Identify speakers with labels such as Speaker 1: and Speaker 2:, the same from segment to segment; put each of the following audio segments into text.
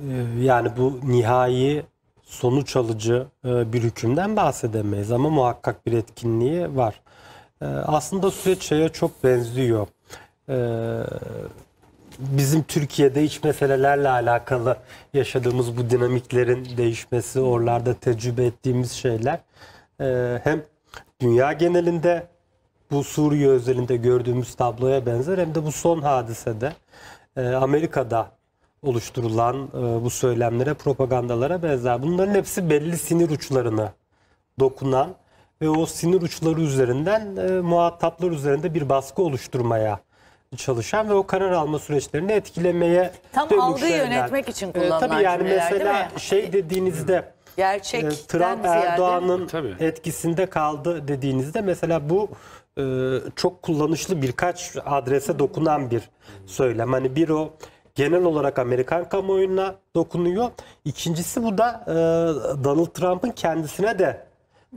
Speaker 1: Ee, Yani bu nihai sonuç alıcı e, bir hükümden bahsedemeyiz ama muhakkak bir etkinliği var. Ee, Aslında süreç şeye çok benziyor. Ee, Bizim Türkiye'de iç meselelerle alakalı yaşadığımız bu dinamiklerin değişmesi, oralarda tecrübe ettiğimiz şeyler e, hem dünya genelinde bu Suriye özelinde gördüğümüz tabloya benzer hem de bu son hadisede e, Amerika'da oluşturulan e, bu söylemlere, propagandalara benzer. Bunların hepsi belli sinir uçlarını dokunan ve o sinir uçları üzerinden e, muhataplar üzerinde bir baskı oluşturmaya çalışan ve o karar alma süreçlerini etkilemeye
Speaker 2: Tam algıyı
Speaker 1: şeyler.
Speaker 2: yönetmek için
Speaker 1: E,
Speaker 2: kullanılan
Speaker 1: Tabii yani mesela şey dediğinizde e,
Speaker 2: Gerçekten
Speaker 1: Trump Erdoğan'ın etkisinde kaldı dediğinizde mesela bu e, çok kullanışlı birkaç adrese dokunan bir söylem. Hani bir o genel olarak Amerikan kamuoyuna dokunuyor. İkincisi bu da e, Donald Trump'ın kendisine de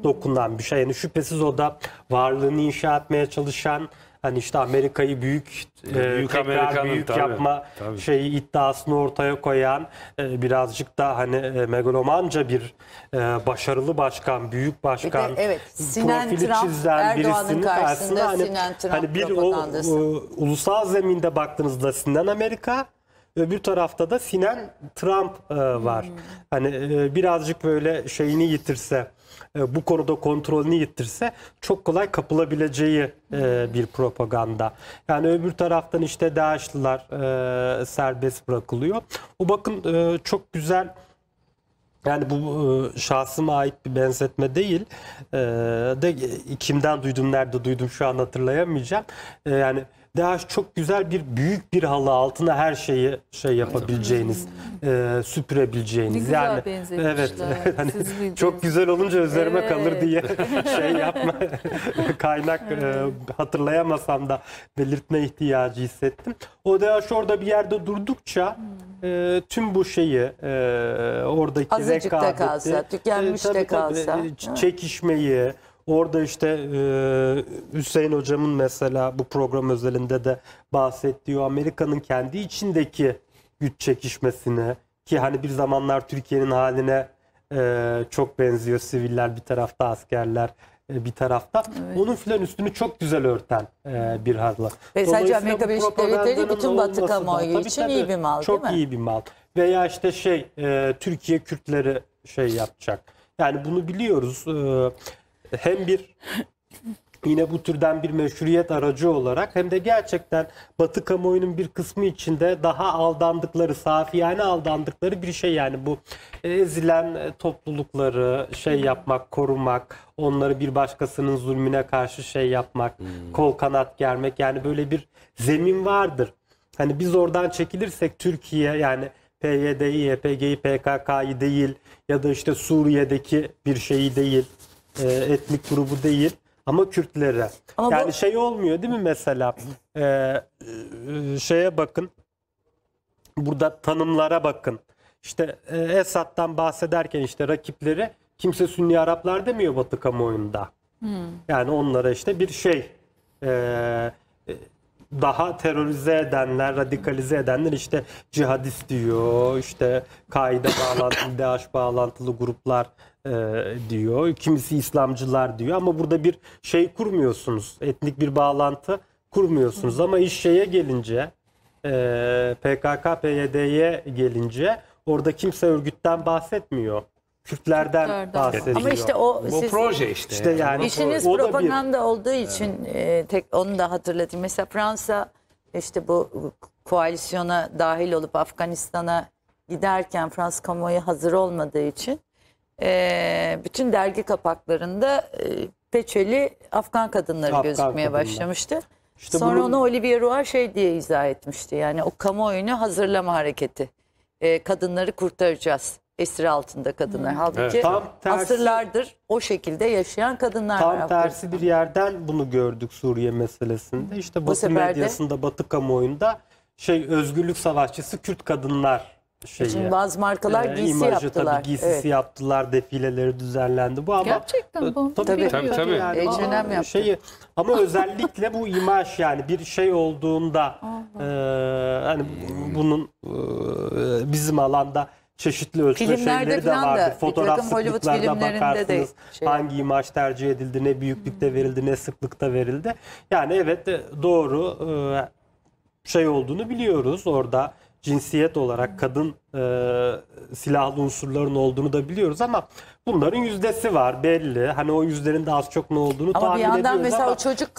Speaker 1: dokunan bir şey. Yani şüphesiz o da varlığını inşa etmeye çalışan hani işte Amerika'yı büyük e,
Speaker 3: Büyük
Speaker 1: tekrar
Speaker 3: Amerika'nın,
Speaker 1: büyük
Speaker 3: tabii,
Speaker 1: yapma
Speaker 3: tabii.
Speaker 1: şeyi iddiasını ortaya koyan e, birazcık da hani e, megalomanca bir e, başarılı başkan, büyük başkan
Speaker 2: de evet, Sinan
Speaker 1: profili
Speaker 2: Trump,
Speaker 1: çizen
Speaker 2: Erdoğan'ın
Speaker 1: birisinin
Speaker 2: karşısında
Speaker 1: hani,
Speaker 2: Sinan Trump
Speaker 1: hani bir o, o ulusal zeminde baktığınızda Sinan Amerika öbür tarafta da Sinan Trump e, var.
Speaker 2: Hmm.
Speaker 1: Hani e, birazcık böyle şeyini yitirse e, bu konuda kontrolünü yitirse çok kolay kapılabileceği bir propaganda. Yani öbür taraftan işte DAEŞ'lılar serbest bırakılıyor. O bakın çok güzel yani bu şahsıma ait bir benzetme değil. De kimden duydum, nerede duydum şu an hatırlayamayacağım. Yani DAEŞ çok güzel bir büyük bir halı altına her şeyi şey yapabileceğiniz, e, süpürebileceğiniz.
Speaker 4: Ne güzel
Speaker 1: yani
Speaker 4: benzetmişler.
Speaker 1: evet, hani
Speaker 4: Siz bildiğiniz.
Speaker 1: çok güzel olunca üzerime
Speaker 4: Evet.
Speaker 1: kalır diye şey yapma kaynak e, hatırlayamasam da belirtme ihtiyacı hissettim. O DAEŞ orada bir yerde durdukça e, tüm bu şeyi e, oradaki
Speaker 2: Azıcık da
Speaker 1: rekabeti,
Speaker 2: kalsa, tükenmiş de
Speaker 1: tabii, tabii,
Speaker 2: kalsa,
Speaker 1: e,
Speaker 2: değil mi?
Speaker 1: çekişmeyi orada işte e, Hüseyin hocamın mesela bu program özelinde de bahsettiği Amerika'nın kendi içindeki güç çekişmesini ki hani bir zamanlar Türkiye'nin haline e, çok benziyor siviller bir tarafta askerler e, bir tarafta. Onun filan üstünü çok güzel örten e, bir harla.
Speaker 2: Ve sadece Amerika Birleşik Devletleri bütün Batı kamuoyu için
Speaker 1: tabii,
Speaker 2: iyi bir mal, değil
Speaker 1: Çok
Speaker 2: mi?
Speaker 1: iyi bir mal. Veya işte şey e, Türkiye Kürtleri şey yapacak. Yani bunu biliyoruz. E, hem bir yine bu türden bir meşruiyet aracı olarak hem de gerçekten Batı kamuoyunun bir kısmı içinde daha aldandıkları, safiyane aldandıkları bir şey. Yani bu ezilen e, toplulukları şey yapmak, korumak, onları bir başkasının zulmüne karşı şey yapmak, kol kanat germek. Yani böyle bir zemin vardır. Hani biz oradan çekilirsek Türkiye yani PYD'yi, YPG'yi, PKK'yı değil ya da işte Suriye'deki bir şeyi değil, e, etnik grubu değil ama Kürtlere.
Speaker 2: Ama bu-
Speaker 1: yani şey olmuyor değil mi mesela e, e, şeye bakın burada tanımlara bakın. İşte e, Esad'dan bahsederken işte rakipleri kimse Sünni Araplar demiyor Batı kamuoyunda. Yani onlara işte bir şey e, e, daha terörize edenler, radikalize edenler işte cihadist diyor, işte Kaide bağlantılı, DAEŞ bağlantılı gruplar e, diyor. Kimisi İslamcılar diyor ama burada bir şey kurmuyorsunuz. Etnik bir bağlantı kurmuyorsunuz ama iş şeye gelince e, PKK, PYD'ye gelince orada kimse örgütten bahsetmiyor. Kürtlerden
Speaker 4: Kürtlerden.
Speaker 1: bahsediyor.
Speaker 2: Ama işte o
Speaker 3: Bu
Speaker 2: siz
Speaker 3: proje işte.
Speaker 1: İşte yani
Speaker 2: İşiniz
Speaker 1: o da bir-
Speaker 2: propaganda olduğu için e, tek onu da hatırlatayım. Mesela Fransa işte bu koalisyona dahil olup Afganistan'a giderken Fransız kamuoyu hazır olmadığı için e, bütün dergi kapaklarında e, peçeli Afgan kadınları
Speaker 1: Afgan
Speaker 2: gözükmeye
Speaker 1: kadınlar.
Speaker 2: başlamıştı.
Speaker 1: İşte
Speaker 2: Sonra
Speaker 1: bunun-
Speaker 2: onu Olivier Roy şey diye izah etmişti. Yani o kamuoyunu hazırlama hareketi. E, kadınları kurtaracağız. Esir altında kadınlar. Halbuki
Speaker 3: Evet.
Speaker 1: Tam tersi-
Speaker 2: asırlardır o şekilde yaşayan kadınlar var.
Speaker 1: Tam tersi bir yerden bunu gördük Suriye meselesinde. İşte Batı
Speaker 2: sefer de-
Speaker 1: medyasında, Batı kamuoyunda şey özgürlük savaşçısı Kürt kadınlar şeyi.
Speaker 2: Şimdi bazı markalar
Speaker 1: Ee,
Speaker 2: giysi
Speaker 1: imajı
Speaker 2: yaptılar.
Speaker 1: Tabii giysisi
Speaker 2: Evet.
Speaker 1: yaptılar, defileleri düzenlendi. Bu ama
Speaker 3: Gerçekten bu.
Speaker 1: Tabii
Speaker 2: Tabii.
Speaker 1: tabii,
Speaker 4: Tabii,
Speaker 1: yani.
Speaker 2: H&M yaptı.
Speaker 1: Şeyi, ama özellikle bu imaj yani bir şey olduğunda e, hani bunun e, bizim alanda çeşitli ölçme
Speaker 2: Filmlerde
Speaker 1: şeyleri de vardır. Fotoğraf
Speaker 2: Hollywood
Speaker 1: sıklıklarına
Speaker 2: filmlerinde de
Speaker 1: bakarsınız.
Speaker 2: şey-
Speaker 1: hangi imaj tercih edildi, ne büyüklükte verildi, ne sıklıkta verildi. Yani evet de doğru e, şey olduğunu biliyoruz. Orada cinsiyet olarak kadın e, silahlı unsurların olduğunu da biliyoruz ama bunların yüzdesi var belli. Hani o yüzlerin de az çok ne olduğunu
Speaker 2: Ama
Speaker 1: tahmin
Speaker 2: bir yandan
Speaker 1: ediyoruz
Speaker 2: mesela
Speaker 1: ama
Speaker 2: o çocuk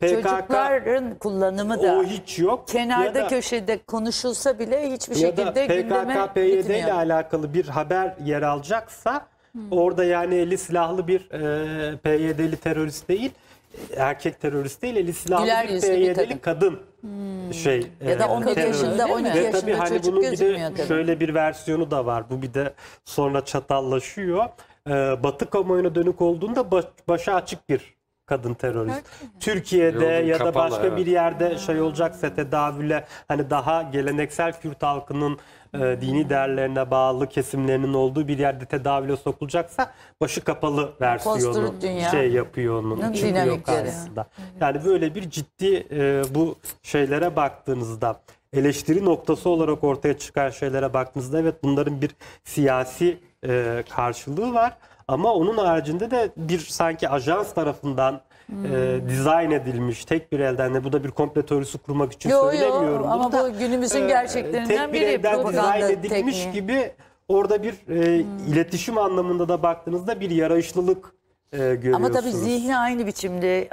Speaker 1: PKK
Speaker 2: çocukların kullanımı da
Speaker 1: o hiç yok.
Speaker 2: kenarda
Speaker 1: da-
Speaker 2: köşede konuşulsa bile hiçbir şekilde gündeme
Speaker 1: PKK PYD ile
Speaker 2: gitmiyor.
Speaker 1: alakalı bir haber yer alacaksa orada yani eli silahlı bir e, PYD'li terörist değil erkek terörist değil eli silahlı bir PYD'li kadın, şey
Speaker 2: Ya da
Speaker 1: e,
Speaker 2: 11
Speaker 1: terörist.
Speaker 2: yaşında,
Speaker 3: Öyle mi?
Speaker 2: 12
Speaker 1: Ve
Speaker 2: yaşında
Speaker 1: tabii hani
Speaker 2: çocuk
Speaker 1: bunun bir
Speaker 2: gözükmüyor
Speaker 1: de
Speaker 2: tabii.
Speaker 1: şöyle bir versiyonu da var. Bu bir de sonra çatallaşıyor. Ee, Batı kamuoyuna dönük olduğunda baş, başa açık bir kadın terörist. Türkiye'de
Speaker 4: Yolun
Speaker 1: ya da
Speaker 4: kapalı,
Speaker 1: başka bir yerde şey olacaksa tedavüle hani daha geleneksel Kürt halkının e, dini değerlerine bağlı kesimlerinin olduğu bir yerde tedavüle sokulacaksa başı kapalı versiyonu
Speaker 2: dünya.
Speaker 1: şey yapıyor onun. Çıkıyor
Speaker 2: dinamikleri.
Speaker 1: karşısında. Yani böyle bir ciddi e, bu şeylere baktığınızda eleştiri noktası olarak ortaya çıkan şeylere baktığınızda evet bunların bir siyasi e, karşılığı var. Ama onun haricinde de bir sanki ajans tarafından e, dizayn edilmiş tek bir elden de bu da bir komplo teorisi kurmak için
Speaker 2: Yo, yo,
Speaker 1: söylemiyorum. bunu
Speaker 2: ama
Speaker 1: da,
Speaker 2: bu günümüzün
Speaker 1: e,
Speaker 2: gerçeklerinden
Speaker 1: tek bir
Speaker 2: biri
Speaker 1: elden dizayn edilmiş
Speaker 2: tekniği.
Speaker 1: gibi orada bir e, iletişim anlamında da baktığınızda bir yarayışlılık e, görüyorsunuz.
Speaker 2: Ama tabii zihni aynı biçimde